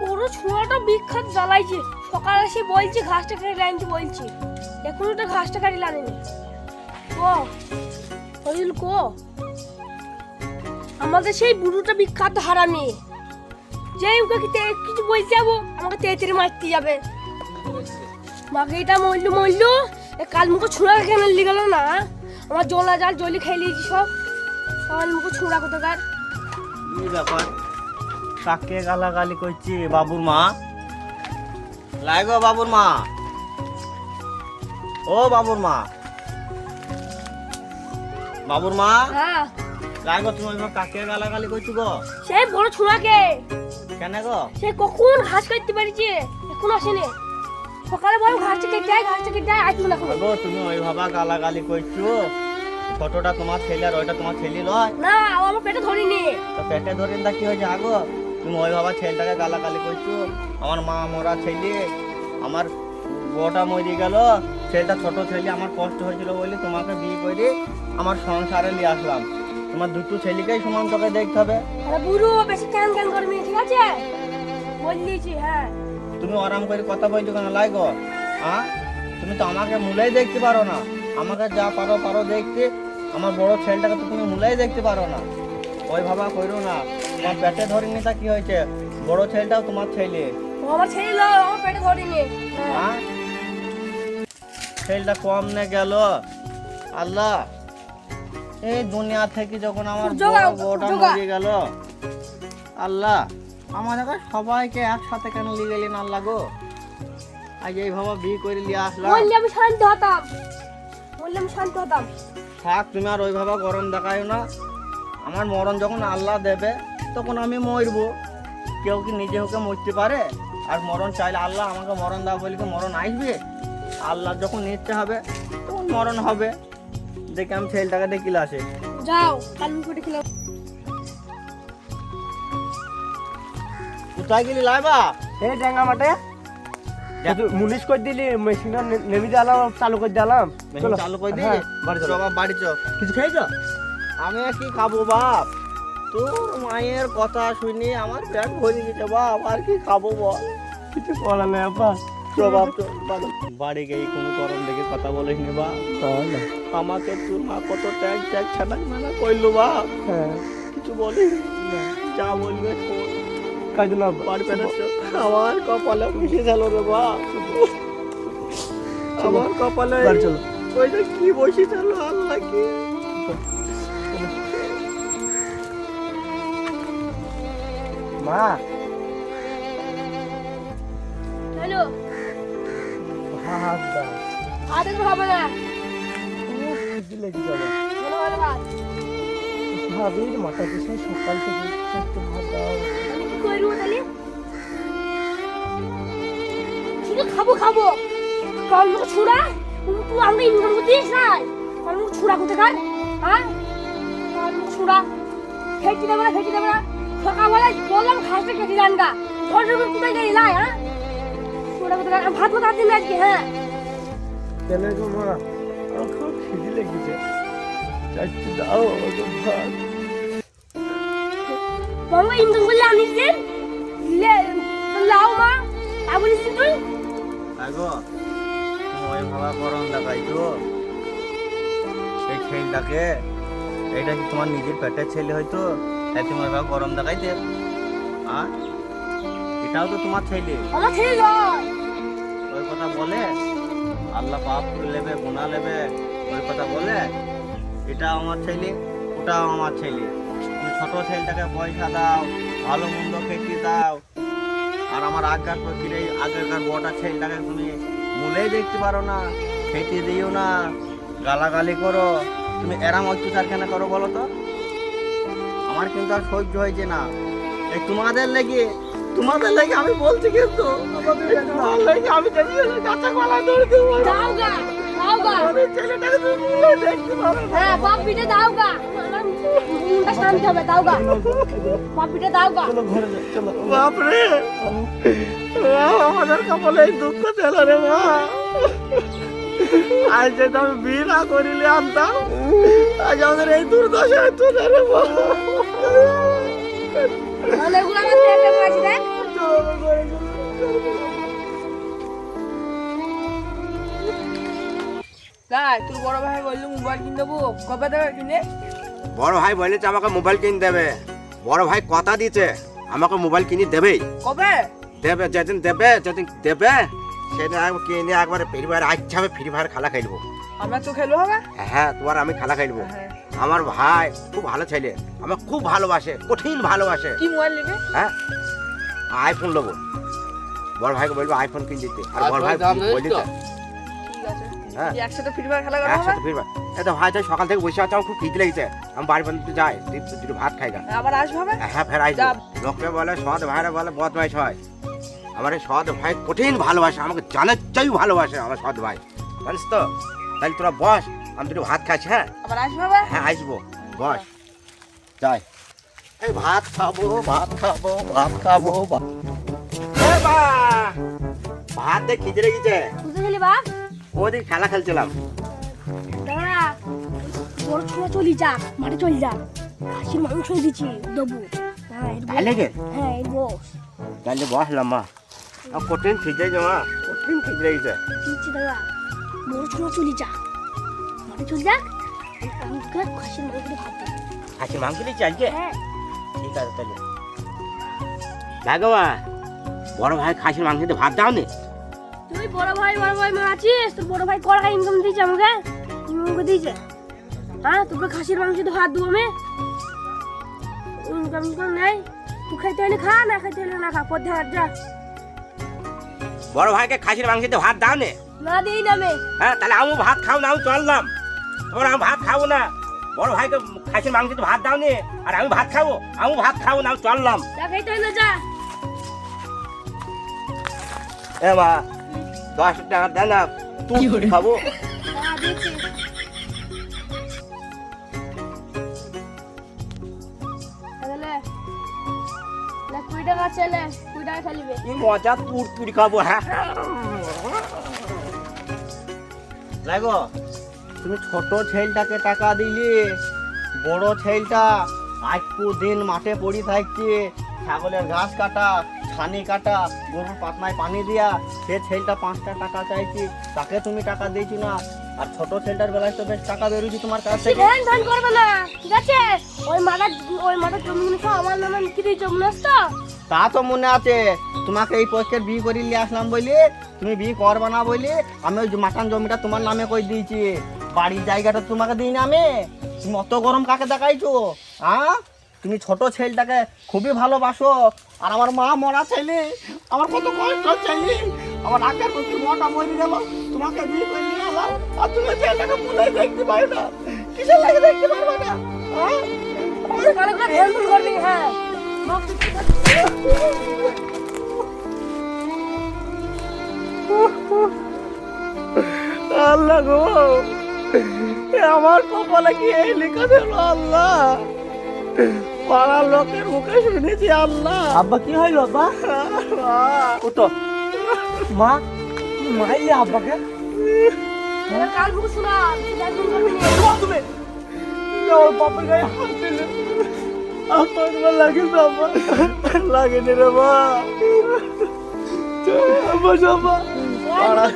বড় ছোঁয়াটা বিখ্যাত জ্বালাইছে। ঘাসটা কেটে এখনও তো ঘাসটা কাটি কো? ওইল কো? আমাদের সেই বুড়োটা বিখ্যাত হারামি। যে ওকে কিছু বলতে যাব আমাকে তেতেরে মারতে যাবে। মাকে এটা মরলু মরলু। এ কাল মুখে ছুঁড়া কেন গেল না? আমার জলা জাল জলি খাই লিয়েছি সব। কাল মুখে ছুঁড়া কোথাকার? কি ব্যাপার। কাকে গালাগালি করছি বাবুর মা? লাগো বাবুর মা। ও বাবুর মা। বাবুর মা? হ্যাঁ। লাগো তুমি ওইভাবে কাকে গালাগালি করছ গো? সেই বড় ছুঁড়াকে কেন গো? সে কখন ঘাস কাটতে পারিছে এখন আসেনি। সকালে বলো ঘাসটা কেটে আয় ঘাসটা কেটে আয় আসুন এখন গো তুমি ওইভাবে গালাগালি করছ। ছোটটা তোমার ছেলে আর ওইটা তোমার ছেলে নয় না ও আমার পেটে ধরিনি। তো পেটে ধরেন তা কি হয়েছে? আগো তুমি ওইভাবে ছেলেটাকে গালাগালি করছ। আমার মা মরা ছেলে আমার বউটা মরে গেল। ছেলেটা ছোট ছেলে আমার কষ্ট হয়েছিল বলে তোমাকে বিয়ে করে আমার সংসারে নিয়ে আসলাম। তোমার দুটো ছেলেকেই সমান তোকে দেখতে হবে। আরে বুড়ো বেশি ক্যান ক্যান করবি ঠিক আছে? বললিছি হ্যাঁ। তুমি আরাম করে কথা বলছো কেন? লাগো হ্যাঁ তুমি তো আমাকে মূলেই দেখতে পারো না। আমাকে যা পারো পারো দেখতে। আমার বড় ছেলেটাকে তো তুমি মূলেই দেখতে পারো না। ওই ভাবা করো না তোমার পেটে ধরিনি তা কি হয়েছে? বড় ছেলেটাও তোমার ছেলে। ও আমার ছেলে লো আমার পেটে ধরিনি। হ্যাঁ ছেলেটা কম নে গেল। আল্লাহ এই দুনিয়া থেকে যখন আমার বউটা মরে গেল আল্লাহ। আমার এখন সবাইকে একসাথে কেন নিয়ে গেলেন আল্লাহ গো আজ এইভাবে বিয়ে করে নিয়ে আসলাম। বললে আমি শান্ত হতাম। বললে আমি শান্ত হতাম। থাক তুমি আর ওইভাবে গরম দেখায় না। আমার মরণ যখন আল্লাহ দেবে তখন আমি মরবো। কেউ কি নিজে হোকে মরতে পারে? আর মরণ চাইলে আল্লাহ আমাকে মরণ দাও বলে কি মরণ আসবে? আল্লাহ যখন নিতে হবে তখন মরণ হবে। দেখে আমি ছেলেটাকে দেখিলে আসে যাও কাল মুখে কোথায় গেলি লাইবা এই ডেঙ্গা মাঠে। মুনিশ করে দিলি মেশিনটা নেমে দিলাম চালু করে দিলাম। মেশিন চালু। করে দিলি? হ্যাঁ, বাড়ি চল। বাড়ি চো কিছু খেয়েছ? আমি কি খাব বাপ? তোর মায়ের কথা শুনি আমার পেট ভরে গেছে বাপ। আর কি খাব বল? কিছু করার নেই বাবা। বাড়ি। গিয়ে কোনো গরম দেখে কথা বলিস নি? বা আমাকে তোর মা কত ট্যাগ ট্যাগ ছানা মানা করল বা হ্যাঁ। কিছু বলিস? যা বলবে আমার কপালে মিশে গেল রে বা আমার কপালে কি বসে গেল আল্লাহ কি মা। হ্যালো। আর না। ভাবির মাথা পিছনে সকাল থেকে ভাত দাও। করব তাহলে খাব খাব? কাল মুখে ছুড়া তুই আমাকে ইনকাম করতে দিস নাই কাল মুখে ছুড়া কোথায় কার হ্যাঁ? কাল ছুড়া ফেঁকি দেবে না ফেঁকি দেবে না। সকালবেলা বললাম ঘাসটা কেটে যান গা। ঘরের উপর কোথায় গেলি নাই হ্যাঁ? ছুড়া ভাত কোথায় দিন আজকে হ্যাঁ? কেন গো মা আমার খুব খিদে লেগেছে। চারটে দাও আমাকে ভাত। বাবা ওই ভাবা দেখাই তো এই ছেলেটাকে এটা কি তোমার নিজের পেটের ছেলে হয়তো? তাই তুমি ওই ভাবে গরম দেখাইতে? আর এটাও তো তোমার ছেলে। আমার ছেলে নয়। ওই কথা বলে? আল্লাহ পাপ করে নেবে গুণা নেবে ওই কথা বলে? এটা আমার ছেলে ওটাও আমার ছেলে। ছোট ছেলেটাকে পয়সা দাও ভালো মন্দ খেতে দাও। আর আমার আগের প্রতিরে আগেরকার বটা ছেলেটাকে তুমি মূলেই দেখতে পারো না খেতে দিও না গালাগালি করো। তুমি এরাম অত্যাচার কেন করো বলো তো? আমার কিন্তু আর সহ্য হয়েছে না। এই তোমাদের লেগে তোমাদের লেগে আমি বলছি কিন্তু আমি গলা ধরে দেবো দাও গা দাও গা। ছেলেটাকে তুমি দেখতে পারো না। হ্যাঁ বাপ পিঠে দাও গা। বাপরে! আমাদের কপালে এই দুঃখ রে মা। আজ যেটা আমি বিয়ে না করিলে আনতাম আজ আমাদের এই দুর্দশা হতো না রে মা। তোর বড় ভাই বলল মোবাইল কিনে দেবো কবে দেবে কিনে? বড় ভাই বলেছে আমাকে মোবাইল কিনে দেবে। বড় ভাই কথা দিয়েছে আমাকে মোবাইল কিনে দেবেই। কবে? দেবে যেদিন দেবে যেদিন দেবে সেদিন আমি কিনে একবারে ফ্রি ফায়ার আচ্ছা আমি ফ্রি ফায়ার খেলা খেলব আমরা তো খেলো হবে? হ্যাঁ তোমার আমি খেলা খেলব হ্যাঁ। আমার ভাই খুব ভালো ছেলে আমার খুব ভালোবাসে কঠিন ভালোবাসে। কি মোবাইল নেবে? হ্যাঁ? আইফোন নেব। বড় ভাইকে বলব আইফোন কিনে দিতে। আর বড় ভাই বলি তো? ঠিক আছে। হ্যাঁ। একসাথে ফ্রি ফায়ার খেলা করা হবে? একসাথে ফিরবা এত ভাই তাই সকাল থেকে বসে আছে আমার খুব খিদে লেগেছে। আমি বাড়ি পর্যন্ত যাই দুটো- ভাত খাই গা আবার আসবে হ্যাঁ ফের আইসো যা। লোকে বলে সৎ ভাইরা বলে বদমাইশ হয়। আমার সৎ ভাই কঠিন ভালোবাসে আমাকে জানার চাই ভালোবাসে আমার সৎ ভাই। জানিস তো? তাহলে তোরা বস আমি দুটো ভাত খাচ্ছি হ্যাঁ? আবার আসবে হ্যাঁ আসব। বস। যাই। এই ভাত খাব ভাত খাব ভাত খাব ভাত- খিদে লেগেছে। বুঝতে গেলি খেলা খেলছিলাম। ছোড়া চলি যা মাঠে চলি যা খাসির মাংস দিচ্ছি দেবো। হ্যাঁ বস। তাই লেগে হ্যাঁ এর বস তাহলে বসলাম মা আর কঠিন খিদে লেগেছে মা কঠিন খিদে লেগেছে দিচ্ছি দাদা? বড় ছোড়া চলি যা মাঠে চলি আমাকে খাসির মাংস খাসির মাংস নিয়ে চালছে হ্যাঁ। ঠিক আছে তাহলে। মা বড় ভাই খাসির মাংস দিয়ে ভাত দাও নি তুই বড় ভাই বড় ভাই মা আছিস? তোর বড় ভাই কড়া ইনকাম দিয়েছে আমাকে। ইনকাম দিয়েছে? হ্যাঁ তোকে খাসির মাংস দিয়ে ভাত দেবো আমি। ইনকাম ইনকাম নেই। তুই খাইতে হলে খা না খাইতে হলে না খা পথে হাট যা। বড় ভাইকে খাসির মাংস দিয়ে ভাত দাও নি। না দিই না আমি। হ্যাঁ তাহলে আমি ভাত খাও না আমি চললাম তোমার আমি ভাত খাব না। বড় ভাইকে খাসির মাংস দিয়ে ভাত দাও নি আর আমি ভাত খাব আমি ভাত খাব না আমি চললাম যা খাইতে হলে যা। এ মা দশ টাকা দেন না তুই খাব? কুড়ি টাকা ছেলে কুড়ি টাকা খেলিবে কি মজা খাব হ্যাঁ। লাগো তুমি ছোট ছেলটাকে টাকা দিলি বড় ছেলটা দিন মাঠে পড়ি থাকছে ছাগলের ঘাস কাটা ছানি কাটা গরুর পাতনায় পানি দিয়া সে ছেলটা পাঁচটা টাকা চাইছি তাকে তুমি টাকা দিয়েছি না? আর ছোট ছেলটার বেলায় তো বেশ টাকা বেরোছি তোমার কাছ থেকে। ধ্যান করবে না। ঠিক আছে? ওই মাঠের ওই মাঠের জমি সব আমার নামে লিখে দিয়েছ মনে আছে তো? তা তো মনে আছে। তোমাকে এই পক্ষের বিয়ে করে নিয়ে আসলাম বলি তুমি বিয়ে করবা না বলি আমি ওই মাটান জমিটা তোমার নামে কই দিয়েছি। বাড়ির জায়গাটা তোমাকে দিই না আমি। তুমি অত গরম কাকে দেখাইছো? হ্যাঁ তুমি ছোট ছেলেটাকে খুবই ভালোবাসো। আর আমার মা মরা ছেলে আমার কত কষ্ট ছেলে আমার আগের প্রতি মটা মরে গেল। তোমাকে বিয়ে করে নিয়ে এলাম আর তুমি ছেলেটাকে দেখতে পারো না? কিসের লাগে দেখতে পারবে না? হ্যাঁ? আমার করবি হ্যাঁ। আল্লাহ গো আমার কপালে কি এই লেখা দিল আল্লাহ? পাড়ার লোকের মুখে শুনেছি আল্লাহ। আব্বা কি হইল আব্বা? তো মা মাইলে আব্বাকে। কাল মুখ শোনা? ধ্যান ধ্যান করবি না তুমি। ওর বাপের গায়ে হাত দিলে। আপনার তোমার লাগে বাবা লাগেনি রে মা। আব্বা সাব্বা পাড়া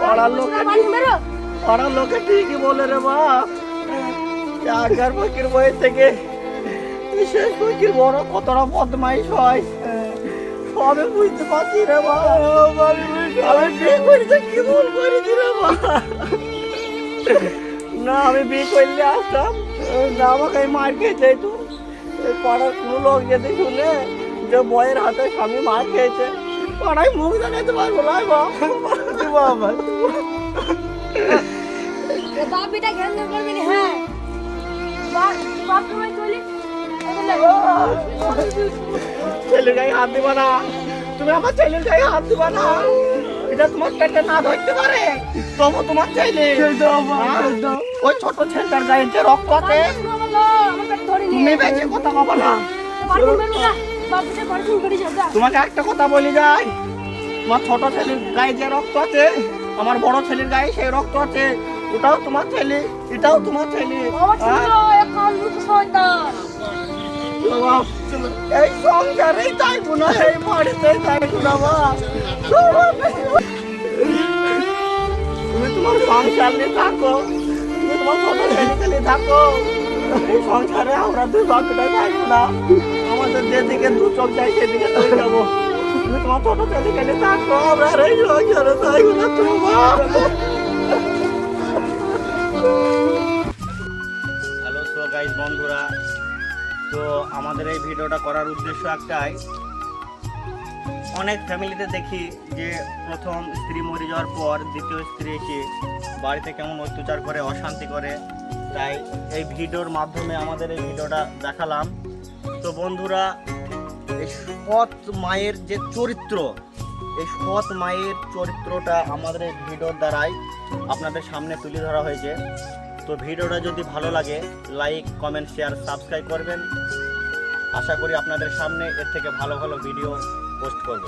পাড়ার লোকে পাড়ার লোকে ঠিকই বলে রে মা। আগের থেকে শেষ বড় কতটা বদমাইশ হয়। সবে বুঝতে পারছি রে মা। আমি বিয়ে কি ভুল করেছি রে না আমি বিয়ে করলে আসতাম। না আমাকে মার খেয়েছে তো। এই পাড়ার কোনো লোক যদি শুনে যে বয়ের হাতে স্বামী মার খেয়েছে পাড়ায় মুখ দেখাতে পারব না বাবা করবি না হ্যাঁ? বাপ বাপ তোমায় চলি। ছেলের গায়ে হাত দিবা না। তুমি আমার ছেলের গায়ে হাত দিবা না। এটা তোমার পেটে না ধরতে পারে? তবু তোমার ছেলে হ্যাঁ? ওই ছোট ছেলেটার গায়ে যে রক্ত আছে তুমি বেঁচে কথা বলো না। তোমাকে একটা কথা বলি যাই তোমার ছোট ছেলের গায়ে যে রক্ত আছে আমার বড় ছেলের গায়ে সেই রক্ত আছে ওটাও তোমার ছেলে এটাও তোমার ছেলে। এই সংসারেই থাকব না এই বাড়িতেই থাকব না মা তুমি তোমার সংসার নিয়ে থাকো তুমি তোমার ছেলে নিয়ে থাকো এই সংসারে আমরা দুই বাকিটা থাকব না আমাদের যেদিকে দু চোখ যায় সেদিকে চলে যাব তুমি তোমার ছোট ছেলে নিয়ে থাকো আমরা আর এই না তুমি হ্যালো সো গাইজ বন্ধুরা তো আমাদের এই ভিডিওটা করার উদ্দেশ্য একটাই। অনেক ফ্যামিলিতে দেখি যে প্রথম স্ত্রী মরে যাওয়ার পর দ্বিতীয় স্ত্রী এসে বাড়িতে কেমন অত্যাচার করে, অশান্তি করে। তাই এই ভিডিওর মাধ্যমে আমাদের এই ভিডিওটা দেখালাম। তো বন্ধুরা, এই সৎ মায়ের যে চরিত্র, এই সৎ মায়ের চরিত্রটা আমাদের এই ভিডিওর দ্বারাই আপনাদের সামনে তুলে ধরা হয়েছে। তো ভিডিওটা যদি ভালো লাগে লাইক কমেন্ট শেয়ার সাবস্ক্রাইব করবেন। আশা করি আপনাদের সামনে এর থেকে ভালো ভালো ভিডিও পোস্ট করব।